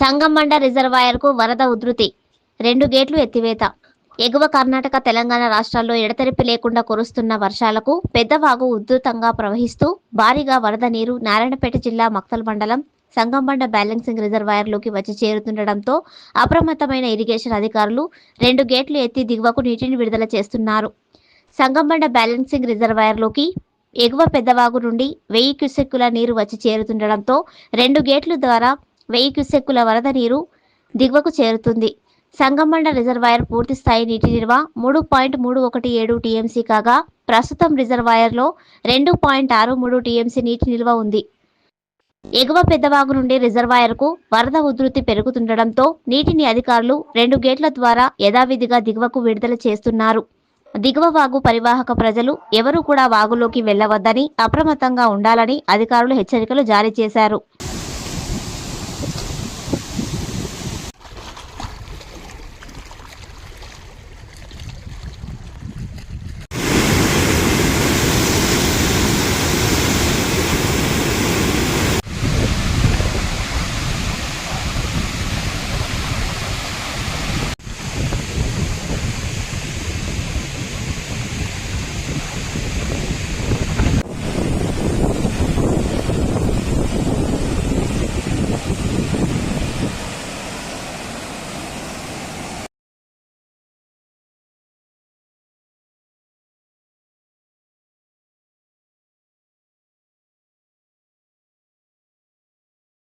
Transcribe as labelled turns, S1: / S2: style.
S1: సంగమండ రిజర్వాయర్కు వరద ఉధృతి. రెండు గేట్లు ఎత్తివేత. ఎగువ కర్ణాటక తెలంగాణ రాష్ట్రాల్లో ఎడతెరిపి లేకుండా కురుస్తున్న వర్షాలకు పెద్దవాగు ఉధృతంగా ప్రవహిస్తూ భారీగా వరద నీరు నారాయణపేట జిల్లా మక్తల్ మండలం సంగంబండ బ్యాలెన్సింగ్ రిజర్వాయర్లోకి వచ్చి చేరుతుండటంతో అప్రమత్తమైన ఇరిగేషన్ అధికారులు రెండు గేట్లు ఎత్తి దిగువకు నీటిని విడుదల చేస్తున్నారు. సంగంబండ బ్యాలెన్సింగ్ రిజర్వాయర్లోకి ఎగువ పెద్దవాగు నుండి వెయ్యి క్యూసెక్కుల నీరు వచ్చి చేరుతుండటంతో రెండు గేట్ల ద్వారా వెయ్యి క్యూసెక్కుల వరద నీరు దిగువకు చేరుతుంది. సంగమండ రిజర్వాయర్ పూర్తి స్థాయి నీటి నిల్వ మూడు పాయింట్ మూడు ఒకటి ఏడు టీఎంసీ కాగా ప్రస్తుతం రిజర్వాయర్లో రెండు పాయింట్ ఆరు మూడు టీఎంసీ నీటి నిల్వ ఉంది. ఎగువ పెద్దవాగు నుండి రిజర్వాయర్కు వరద ఉధృతి పెరుగుతుండటంతో నీటిని అధికారులు రెండు గేట్ల ద్వారా యథావిధిగా దిగువకు విడుదల చేస్తున్నారు. దిగువ వాగు పరివాహక ప్రజలు ఎవరూ కూడా వాగులోకి వెళ్ళవద్దని అప్రమత్తంగా ఉండాలని అధికారులు హెచ్చరికలు జారీ చేశారు.